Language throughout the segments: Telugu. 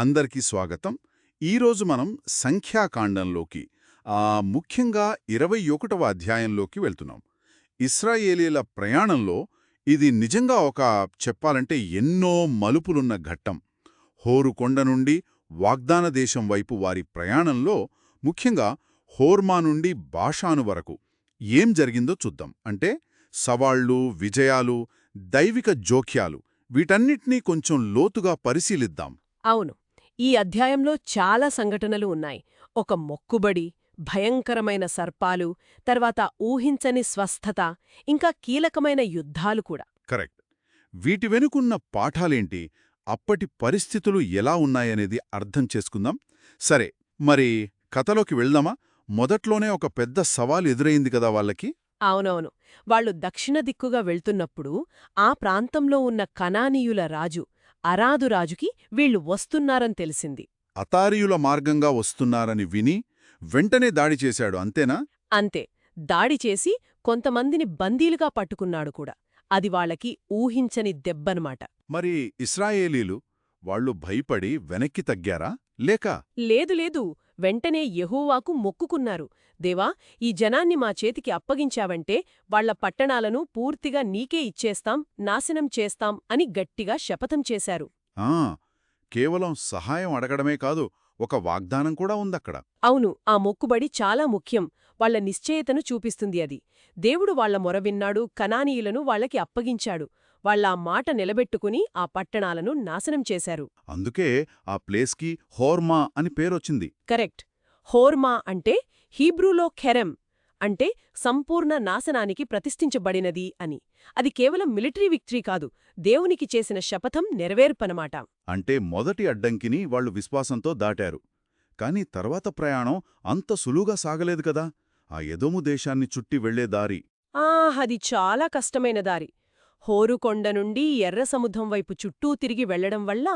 అందరికీ స్వాగతం. ఈరోజు మనం సంఖ్యాకాండంలోకి ముఖ్యంగా ఇరవై ఒకటవ అధ్యాయంలోకి వెళ్తున్నాం. ఇస్రాయేలీల ప్రయాణంలో ఇది నిజంగా ఒక చెప్పాలంటే ఎన్నో మలుపులున్న ఘట్టం. హోరు కొండ నుండి వాగ్దాన దేశం వైపు వారి ప్రయాణంలో ముఖ్యంగా హోర్మా నుండి భాషాను వరకు ఏం జరిగిందో చూద్దాం. అంటే సవాళ్ళు విజయాలు దైవిక జోక్యాలు వీటన్నిటినీ కొంచెం లోతుగా పరిశీలిద్దాం. అవును. ఈ అధ్యాయంలో చాలా సంఘటనలు ఉన్నాయి. ఒక మొక్కుబడి భయంకరమైన సర్పాలు తర్వాత ఊహించని స్వస్థత ఇంకా కీలకమైన యుద్ధాలు కూడా. కరెక్ట్. వీటి వెనుకున్న పాఠాలేంటి? అప్పటి పరిస్థితులు ఎలా ఉన్నాయనేది అర్థం చేసుకుందాం. సరే మరి కథలోకి వెళ్దామా? మొదట్లోనే ఒక పెద్ద సవాల్ ఎదురైంది కదా వాళ్ళకి? అవునవును. వాళ్ళు దక్షిణ దిక్కుగా వెళ్తున్నప్పుడు ఆ ప్రాంతంలో ఉన్న కనానీయుల రాజు అరాదు రాజుకి వీళ్ళు వస్తున్నారని తెలిసింది. అతారియుల మార్గంగా వస్తున్నారని విని వెంటనే దాడి చేశాడు అంతేనా? అంతే. దాడి చేసి కొంతమందిని బందీలుగా పట్టుకున్నాడు కూడా. అది వాళ్ళకి ఊహించని దెబ్బనమాట. మరి ఇస్రాయేలీలు వాళ్ళు భయపడి వెనక్కి తగ్గారా? లేక లేదు లేదు. వెంటనే యెహోవాకు మొక్కుకున్నారు. దేవా ఈ జనాన్ని మా చేతికి అప్పగించావంటే వాళ్ళ పట్టణాలను పూర్తిగా నీకే ఇచ్చేస్తాం నాశనం చేస్తాం అని గట్టిగా శపథం చేశారు. ఆ కేవలం సహాయం అడగడమే కాదు ఒక వాగ్దానం కూడా ఉందక్కడ. అవును ఆ మొక్కుబడి చాలా ముఖ్యం. వాళ్ళ నిశ్చయతను చూపిస్తుంది అది. దేవుడు వాళ్ళ మొర విన్నాడు కనానీయులను వాళ్ళకి అప్పగించాడు. వాళ్ళ మాట నిలబెట్టుకుని ఆ పట్టణాలను నాశనం చేశారు. అందుకే ఆ ప్లేస్కి హోర్మా అని పేరొచ్చింది. కరెక్ట్. హోర్మా అంటే హీబ్రూలో ఖెరెం అంటే సంపూర్ణ నాశనానికి ప్రతిష్ఠించబడినది అని. అది కేవలం మిలిటరీ విక్టరీ కాదు దేవునికి చేసిన శపథం నెరవేర్పనమాట. అంటే మొదటి అడ్డంకిని వాళ్ళు విశ్వాసంతో దాటారు. కాని తర్వాత ప్రయాణం అంత సులువుగా సాగలేదు కదా? ఆ ఎదోము దేశాన్ని చుట్టి వెళ్ళే దారి. ఆహ్ అది చాలా కష్టమైన దారి. హోరుకొండ నుండి ఎర్ర సముద్రం వైపు చుట్టూ తిరిగి వెళ్ళడం వల్ల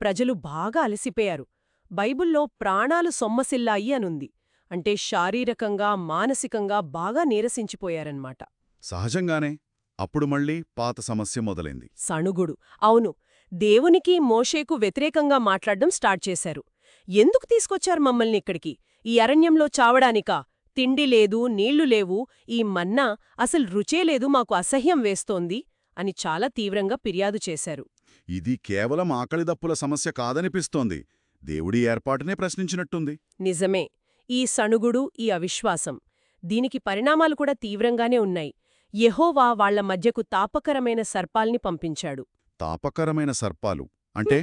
ప్రజలు బాగా అలసిపోయారు. బైబుల్లో ప్రాణాలు సొమ్మసిల్లాయి అనుంది. అంటే శారీరకంగా మానసికంగా బాగా నీరసించిపోయారన్నమాట. సహజంగానే అప్పుడు మళ్ళీ పాత సమస్య మొదలైంది. సణుగుడు. అవును దేవునికి మోషేకు వ్యతిరేకంగా మాట్లాడడం స్టార్ట్ చేశారు. ఎందుకు తీసుకొచ్చారు మమ్మల్ని ఇక్కడికి? ఈ అరణ్యంలో చావడానికా? తిండి లేదు నీళ్ళు లేవు ఈ మన్నా అసలు రుచే లేదు మాకు అసహ్యం వేస్తోంది. అని చాలా తీవ్రంగా ఫిర్యాదు చేశారు. ఇది కేవలం ఆకలిదప్పుల సమస్య కాదనిపిస్తోంది. దేవుడి ఏర్పాటునే ప్రశ్నించినట్టుంది. నిజమే. ఈ సణుగుడు ఈ అవిశ్వాసం. దీనికి పరిణామాలు కూడా తీవ్రంగానే ఉన్నాయి. యెహోవా వాళ్ళ మధ్యకు తాపకరమైన సర్పాల్ని పంపించాడు. తాపకరమైన సర్పాలు? అంటే?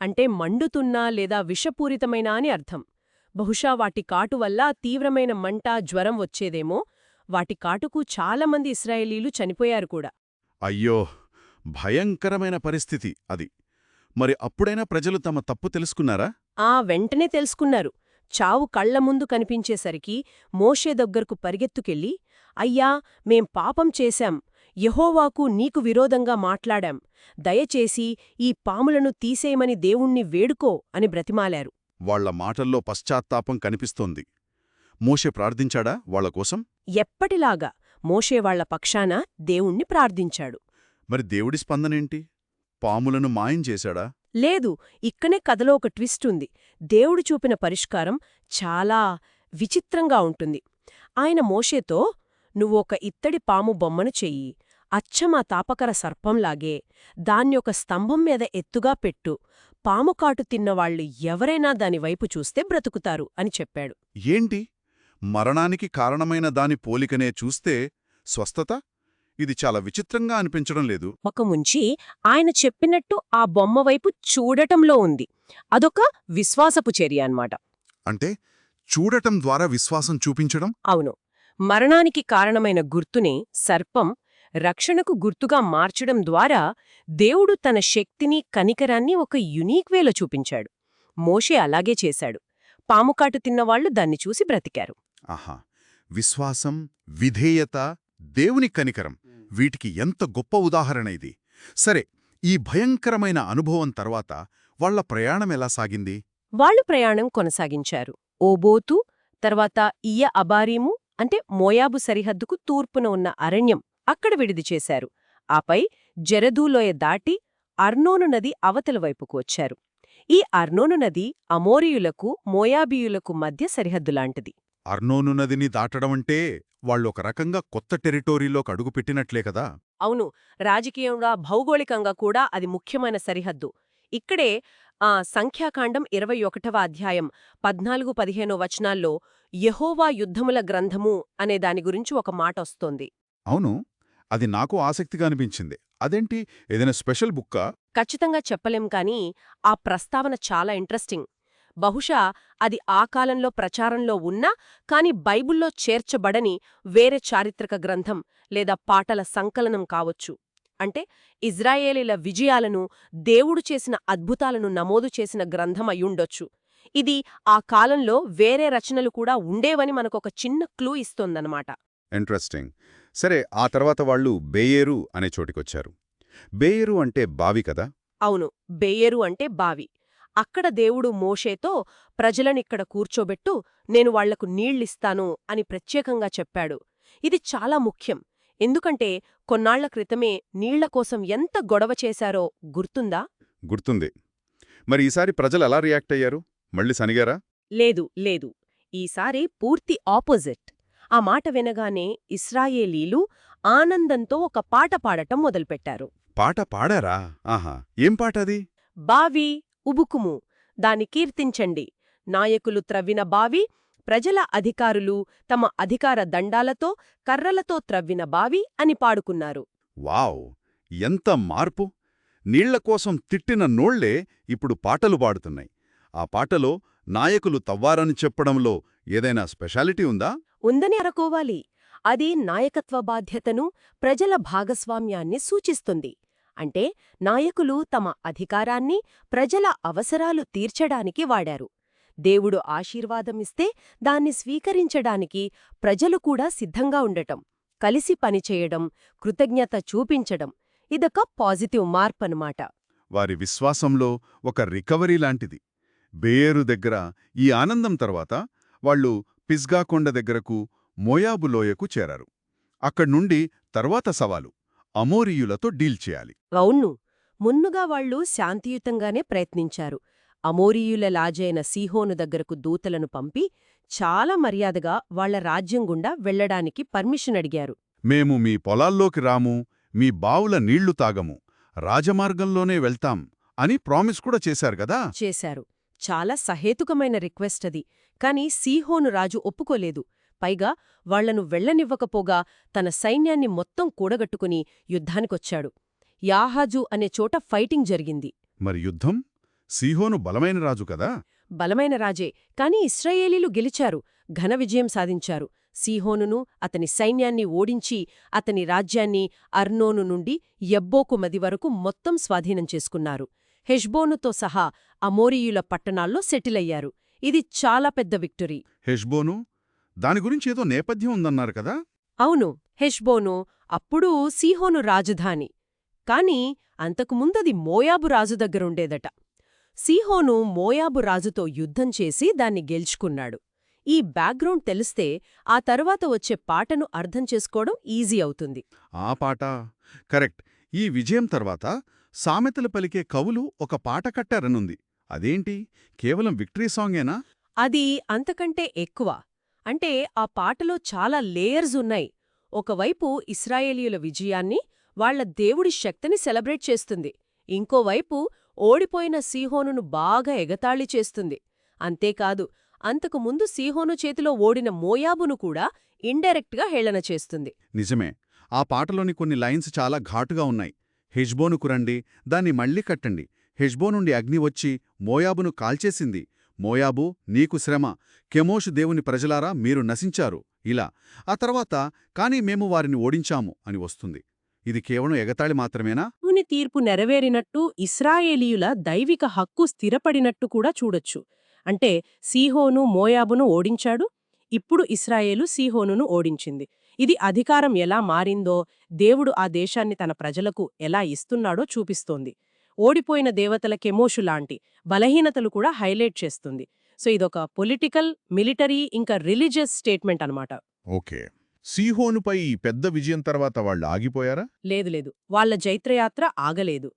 అంటే మండుతున్నా లేదా విషపూరితమైన అని అర్థం. బహుశా వాటి కాటు వల్ల తీవ్రమైన మంట జ్వరం వచ్చేదేమో. వాటి కాటుకు చాలామంది ఇస్రాయేలీలు చనిపోయారు కూడా. అయ్యో భయంకరమైన పరిస్థితి అది. మరి అప్పుడైనా ప్రజలు తమ తప్పు తెలుసుకున్నారా? ఆ వెంటనే తెలుసుకున్నారు. చావు కళ్ళ ముందు కనిపించేసరికి మోషే దగ్గరకు పరిగెత్తుకెళ్ళి అయ్యా మేం పాపం చేశాం. యెహోవాకు నీకు విరోధంగా మాట్లాడాం. దయచేసి ఈ పాములను తీసేయమని దేవుణ్ణి వేడుకో అని బ్రతిమాలారు. వాళ్ళ మాటల్లో పశ్చాత్తాపం కనిపిస్తోంది. మోషే ప్రార్థించాడా వాళ్ళ కోసం? ఎప్పటిలాగా. మోషే వాళ్ళ పక్షాన దేవుణ్ణి ప్రార్థించాడు. మరి దేవుడి స్పందనేంటి? పాములను మాయం చేశాడా? లేదు ఇక్కనే కథలో ఒక ట్విస్ట్ ఉంది. దేవుడు చూపిన పరిష్కారం చాలా విచిత్రంగా ఉంటుంది. ఆయన మోషేతో నువ్వు ఒక ఇత్తడి పాము బొమ్మను చెయ్యి. అచ్చమా తాపకర సర్పంలాగే దాన్ని ఒక స్తంభం మీద ఎత్తుగా పెట్టు. పాముకాటు తిన్నవాళ్ళు ఎవరైనా దానివైపు చూస్తే బ్రతుకుతారు అని చెప్పాడు. ఏంటి? మరణానికి కారణమైన దాని పోలికనే చూస్తే స్వస్థత? ఇది చాలా విచిత్రంగా అనిపించడం లేదు. ఒక ముంచి ఆయన చెప్పినట్టు ఆ బొమ్మ వైపు చూడటంలో ఉంది. అదొక విశ్వాసపు చర్య అన్నమాట. అంటే చూడటం ద్వారా విశ్వాసం చూపించడం? అవును. మరణానికి కారణమైన గుర్తుని సర్పం రక్షణకు గుర్తుగా మార్చడం ద్వారా దేవుడు తన శక్తిని కనికరాన్ని ఒక యునీక్ వేలో చూపించాడు. మోషే అలాగే చేశాడు. పాముకాటు తిన్నవాళ్ళు దాన్ని చూసి బ్రతికారు. ఆహా విశ్వాసం విధేయత దేవుని కనికరం. వీటికి ఎంత గొప్ప ఉదాహరణ ఇది. సరే ఈ భయంకరమైన అనుభవం తర్వాత వాళ్ళ ప్రయాణం ఎలా సాగింది? వాళ్ళు ప్రయాణం కొనసాగించారు. ఓబోతు తర్వాత ఇయ అబారీము అంటే మోయాబు సరిహద్దుకు తూర్పున ఉన్న అరణ్యం అక్కడ విడిది చేశారు. ఆపై జరదూలోయ దాటి అర్నోను నది అవతల వైపుకు వచ్చారు. ఈ అర్నోను నది అమోరియులకు మోయాబీయులకు మధ్య సరిహద్దులాంటిది అర్నోను నదిని దాటడమంటే వాళ్ళొక రకంగా కొత్త టెరిటోరీలోకి అడుగుపెట్టినట్లే కదా? అవును. రాజకీయంగా భౌగోళికంగా కూడా అది ముఖ్యమైన సరిహద్దు. ఇక్కడే ఆ సంఖ్యాకాండం ఇరవై ఒకటవ అధ్యాయం పద్నాలుగు పదిహేనో వచనాల్లో యెహోవా యుద్ధముల గ్రంథము అనే దాని గురించి ఒక మాట వస్తోంది. అవును. అది నాకు ఆసక్తిగా అనిపించింది. అదేంటి? ఏదైనా స్పెషల్ బుక్కా? ఖచ్చితంగా చెప్పలేం కానీ ఆ ప్రస్తావన చాలా ఇంట్రెస్టింగ్. బహుశా అది ఆ కాలంలో ప్రచారంలో ఉన్నా కాని బైబుల్లో చేర్చబడని వేరే చారిత్రక గ్రంథం లేదా పాటల సంకలనం కావచ్చు. అంటే ఇజ్రాయేలీల విజయాలను దేవుడు చేసిన అద్భుతాలను నమోదు చేసిన గ్రంథం అయ్యుండొచ్చు. ఇది ఆ కాలంలో వేరే రచనలు కూడా ఉండేవని మనకొక చిన్న క్లూ ఇస్తోందన్నమాట. ఇంట్రెస్టింగ్. సరే ఆ తర్వాత వాళ్ళు బేయేరు అనే చోటికొచ్చారు. బేయేరు అంటే బావి కదా? అవును బెయ్యేరు అంటే బావి. అక్కడ దేవుడు మోషేతో ప్రజలనిక్కడ కూర్చోబెట్టు నేను వాళ్ళకు నీళ్ళిస్తాను అని ప్రత్యేకంగా చెప్పాడు. ఇది చాలా ముఖ్యం. ఎందుకంటే కొన్నాళ్ళ క్రితమే నీళ్ళ కోసం ఎంత గొడవ చేశారో గుర్తుందా? గుర్తుంది. మరి ఈసారి ప్రజలు ఎలా రియాక్ట్ అయ్యారు? మళ్ళీ సనిగారా? లేదు లేదు. ఈసారి పూర్తి ఆపోజిట్. ఆ మాట వినగానే ఇస్రాయేలీలు ఆనందంతో ఒక పాట పాడటం మొదలుపెట్టారు. పాట పాడారా? ఆహా. ఏం పాట అది? బావి ఉబుకుము. దాని కీర్తించండి. నాయకులు త్రవ్విన బావి ప్రజల అధికారులు తమ అధికార దండాలతో కర్రలతో త్రవ్విన బావి అని పాడుకున్నారు. వావ్! ఎంత మార్పు! నీళ్ళ కోసం తిట్టిన నోళ్ళే ఇప్పుడు పాటలు పాడుతున్నాయి. ఆ పాటలో నాయకులు తవ్వారని చెప్పడంలో ఏదైనా స్పెషాలిటీ ఉందా? ఉందని అనుకోవాలి. అది నాయకత్వ బాధ్యతను ప్రజల భాగస్వామ్యాన్ని సూచిస్తుంది. అంటే నాయకులు తమ అధికారాన్ని ప్రజల అవసరాలు తీర్చడానికి వాడారు. దేవుడు ఆశీర్వాదమిస్తే దాన్ని స్వీకరించడానికి ప్రజలు కూడా సిద్ధంగా ఉండటం కలిసి పనిచేయడం కృతజ్ఞత చూపించడం ఇదొక పాజిటివ్ మార్పనమాట వారి విశ్వాసంలో ఒక రికవరీ లాంటిది. బేయేరు దగ్గర ఈ ఆనందం తర్వాత వాళ్ళు పిస్గా కొండ దగ్గరకు మోయాబు లోయకు చేరారు. అక్కడ్నుండి తర్వాత సవాలు. అమోరీయులతో డీల్ చేయాలి. అవును. మున్నుగా వాళ్ళు శాంతియుతంగానే ప్రయత్నించారు. అమోరీయుల లాజైన సీహోను దగ్గరకు దూతలను పంపి చాలా మర్యాదగా వాళ్ళ రాజ్యం గుండా వెళ్ళడానికి పర్మిషన్ అడిగారు. మేము మీ పొలాల్లోకి రాము మీ బావుల నీళ్ళు తాగము రాజమార్గంలోనే వెళ్తాం అని ప్రామిస్ కూడా చేశారు గదా చేశారు. చాలా సహేతుకమైన రిక్వెస్ట్ అది. కాని సీహోను రాజు ఒప్పుకోలేదు. పైగా వాళ్ళను వెళ్ళనివ్వకపోగా తన సైన్యాన్ని మొత్తం కూడగట్టుకుని యుద్ధానికొచ్చాడు. యాహాజు అనే చోట ఫైటింగ్ జరిగింది. మరి యుద్ధం? సీహోను బలమైన రాజు కదా? బలమైన రాజే కాని ఇస్రాయేలీలు గెలిచారు ఘన విజయం సాధించారు. సీహోనును అతని సైన్యాన్ని ఓడించి అతని రాజ్యాన్ని అర్నోను నుండి యబ్బోకు మది వరకు మొత్తం స్వాధీనం చేసుకున్నారు. హెష్బోనుతో సహా అమోరీయుల పట్టణాల్లో సెటిలయ్యారు. ఇది చాలా పెద్ద విక్టరీ. హెష్బోను దాని గురించి ఏదో నేపథ్యం ఉందన్నారు కదా? అవును హెష్బోను అప్పుడూ సీహోను రాజధాని. కాని అంతకుముందది మోయాబు రాజు దగ్గరుండేదట. సీహోను మోయాబు రాజుతో యుద్ధం చేసి దాన్ని గెలుచుకున్నాడు. ఈ బ్యాక్గ్రౌండ్ తెలిస్తే ఆ తరువాత వచ్చే పాటను అర్థం చేసుకోవడం ఈజీ అవుతుంది. ఆ పాట? కరెక్ట్. ఈ విజయం తర్వాత సామెతలు పలికే కవులు ఒక పాట కట్టారనుంది. అదేంటి? కేవలం విక్టరీ సాంగేనా? అది అంతకంటే ఎక్కువ. అంటే ఆ పాటలో చాలా లేయర్స్ ఉన్నాయి. ఒకవైపు ఇస్రాయేలీయుల విజయాన్ని వాళ్ళ దేవుడి శక్తిని సెలబ్రేట్ చేస్తుంది. ఇంకోవైపు ఓడిపోయిన సీహోనును బాగా ఎగతాళి చేస్తుంది. అంతేకాదు అంతకు ముందు సీహోను చేతిలో ఓడిన మోయాబును కూడా ఇండైరెక్ట్గా హేళన చేస్తుంది. నిజమే. ఆ పాటలోని కొన్ని లైన్స్ చాలా ఘాటుగా ఉన్నాయి. హెజ్బోనుకు రండి దాన్ని మళ్ళీ కట్టండి. హెజ్బో నుండి అగ్ని వచ్చి మోయాబును కాల్చేసింది. మోయాబు నీకు శ్రమ. కెమోషు దేవుని ప్రజలారా మీరు నశించారు. ఇలా. ఆ తర్వాత కానీ మేము వారిని ఓడించాము అని వస్తుంది. ఇది కేవలం ఎగతాళి మాత్రమేనా? దేవుని తీర్పు నెరవేరినట్టు ఇస్రాయేలీయుల దైవిక హక్కు స్థిరపడినట్టు కూడా చూడొచ్చు. అంటే సీహోను మోయాబును ఓడించాడు. ఇప్పుడు ఇస్రాయేలు సీహోనును ఓడించింది. ఇది అధికారం ఎలా మారిందో దేవుడు ఆ దేశాన్ని తన ప్రజలకు ఎలా ఇస్తున్నాడో చూపిస్తోంది. ఓడిపోయిన దేవతల కెమోషు లాంటి బలహీనతలు కూడా హైలైట్ చేస్తుంది. సో ఇదొక పొలిటికల్ మిలిటరీ ఇంకా రిలీజియస్ స్టేట్మెంట్ అన్నమాట. ఓకే. సీహోనుపై పెద్ద విజయం తర్వాత వాళ్ళు ఆగిపోయారా? లేదు లేదు. వాళ్ళ జైత్రయాత్ర ఆగలేదు.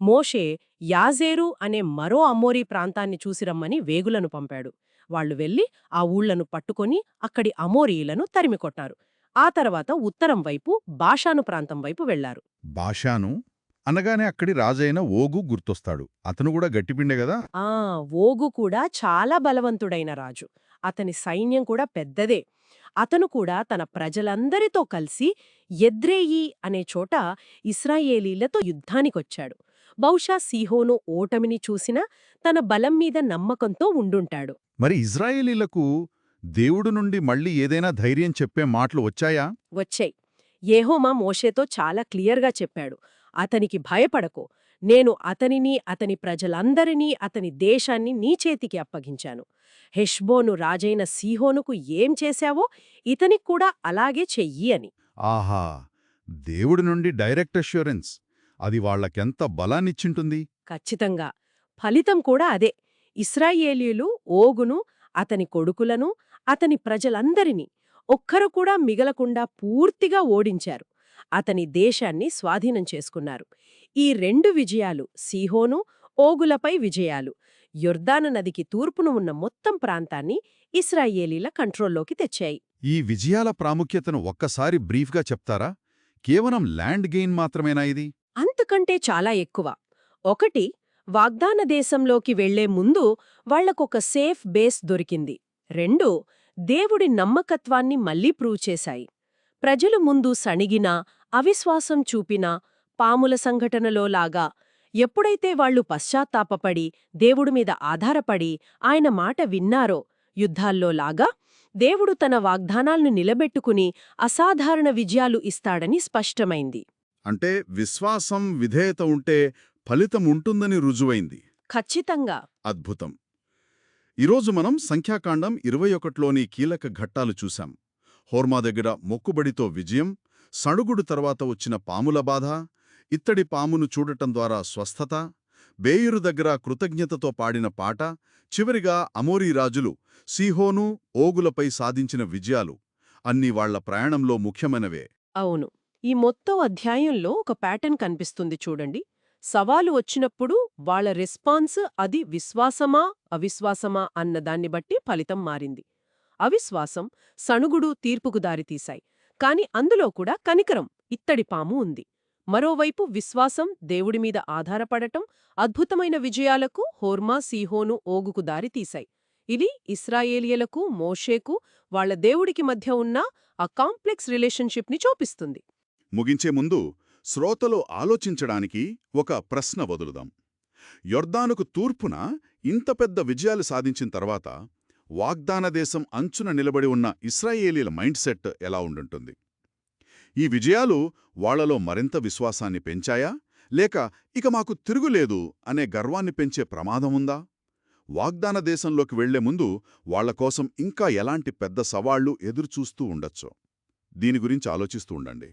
మోషే యాజేరు అనే మరో అమ్మోరీ ప్రాంతాన్ని చూసిరమ్మని వేగులను పంపాడు. వాళ్ళు వెళ్ళి ఆ ఊళ్ళను పట్టుకొని అక్కడి అమోరీయులను తరిమికొట్టారు. ఆ తర్వాత ఉత్తరం వైపు బాషాను ప్రాంతం వైపు వెళ్ళారు బాషాను? అనగానే అక్కడి రాజైన ఓగు గుర్తొస్తాడు. అతను కూడా గట్టిపిండే గదా ఆ! ఓగు కూడా చాలా బలవంతుడైన రాజు. అతని సైన్యం కూడా పెద్దదే. అతను కూడా తన ప్రజలందరితో కలిసి ఎద్రేయి అనే చోట ఇస్రాయేలీలతో యుద్ధానికొచ్చాడు. బహుశా సీహోను ఓటమిని చూసినా తన బలం మీద నమ్మకంతో ఉండుంటాడు. మరి ఇజ్రాయేలీలకు దేవుడు నుండి మళ్ళీ ఏదైనా ధైర్యం చెప్పే మాటలు వచ్చాయా? వచ్చాయి. ఏహోమా మోషేతో చాలా క్లియర్గా చెప్పాడు. అతనికి భయపడకో. నేను అతనిని అతని ప్రజలందరినీ అతని దేశాన్ని నీ చేతికి అప్పగించాను. హెష్బోను రాజైన సీహోనుకు ఏం చేశావో ఇతనికి కూడా అలాగే చెయ్యి అని. ఆహా! దేవుడి నుండి డైరెక్ట్ అష్యూరెన్స్. అది వాళ్ళకెంత బలాన్నిచ్చింటుంది? ఖచ్చితంగా. ఫలితం కూడా అదే. ఇస్రాయేలీయులు ఓగును అతని కొడుకులను అతని ప్రజలందరినీ. ఒక్కరు కూడా మిగలకుండా పూర్తిగా ఓడించారు. అతని దేశాన్ని స్వాధీనం చేసుకున్నారు. ఈ రెండు విజయాలు సీహోను ఓగులపై విజయాలు. యొర్దాను నదికి తూర్పున ఉన్న మొత్తం ప్రాంతాన్ని ఇస్రాయేలీల కంట్రోల్లోకి తెచ్చాయి. ఈ విజయాల ప్రాముఖ్యతను ఒక్కసారి బ్రీఫ్గా చెప్తారా? కేవలం ల్యాండ్ గెయిన్ మాత్రమేనా ఇది? అంతకంటే చాలా ఎక్కువ. ఒకటి వాగ్దాన దేశంలోకి వెళ్ళే ముందు వాళ్ళకొక సేఫ్ బేస్ దొరికింది. రెండు దేవుడి నమ్మకత్వాన్ని మళ్ళీ ప్రూవ్ చేశాయి. ప్రజలు ముందు సణిగినా అవిశ్వాసం చూపినా పాముల సంఘటనలో లాగా ఎప్పుడైతే వాళ్ళు పశ్చాత్తాపపడి దేవుడి మీద ఆధారపడి ఆయన మాట విన్నారో యుద్ధాల్లో లాగా దేవుడు తన వాగ్దానాలను నిలబెట్టుకుని అసాధారణ విజయాలు ఇస్తాడని స్పష్టమైంది. అంటే విశ్వాసం విధేయత ఉంటే ఫలితం ఉంటుందని రుజువైంది. ఖచ్చితంగా. అద్భుతం. ఈరోజు మనం సంఖ్యాకాండం ఇరవై ఒకటిలోని కీలక ఘట్టాలు చూశాం. హోర్మా దగ్గర మొక్కుబడితో విజయం సణుగుడు తర్వాత వచ్చిన పాముల బాధ ఇత్తడి పామును చూడటం ద్వారా స్వస్థత బేయురు దగ్గర కృతజ్ఞతతో పాడిన పాట చివరిగా అమోరీ రాజులు సీహోను ఓగులపై సాధించిన విజయాలు అన్నీ వాళ్ళ ప్రయాణంలో ముఖ్యమైనవే. అవును. ఈ మొత్తం అధ్యాయంలో ఒక ప్యాటర్న్ కనిపిస్తుంది చూడండి. సవాలు వచ్చినప్పుడు వాళ్ళ రెస్పాన్స్ అది విశ్వాసమా అవిశ్వాసమా అన్న దాన్ని బట్టి ఫలితం మారింది. అవిశ్వాసం సణుగుడు తీర్పుకు దారితీశాయి. కాని అందులో కూడా కనికరం ఇత్తడి పాము ఉంది. మరోవైపు విశ్వాసం దేవుడి మీద ఆధారపడటం అద్భుతమైన విజయాలకు హోర్మా సీహోను ఓగుకు దారితీశాయి ఇది ఇస్రాయేలియలకు మోషేకు వాళ్ళ దేవుడికి మధ్య ఉన్న ఆ కాంప్లెక్స్ రిలేషన్షిప్ని చూపిస్తుంది. ముగించే ముందు శ్రోతలు ఆలోచించడానికి ఒక ప్రశ్న వదులుదాం. యొర్దానుకు తూర్పున ఇంత పెద్ద విజయాలు సాధించిన తర్వాత వాగ్దాన దేశం అంచున నిలబడి ఉన్న ఇస్రాయేలీల మైండ్ సెట్ ఎలా ఉండుంటుంది? ఈ విజయాలు వాళ్ళలో మరింత విశ్వాసాన్ని పెంచాయా? లేక ఇక మాకు తిరుగులేదు అనే గర్వాన్ని పెంచే ప్రమాదముందా వాగ్దాన దేశంలోకి వెళ్ళే ముందు వాళ్ళ కోసం ఇంకా ఎలాంటి పెద్ద సవాళ్ళు ఎదురుచూస్తూ ఉండొచ్చో? దీని గురించి ఆలోచిస్తూ ఉండండి.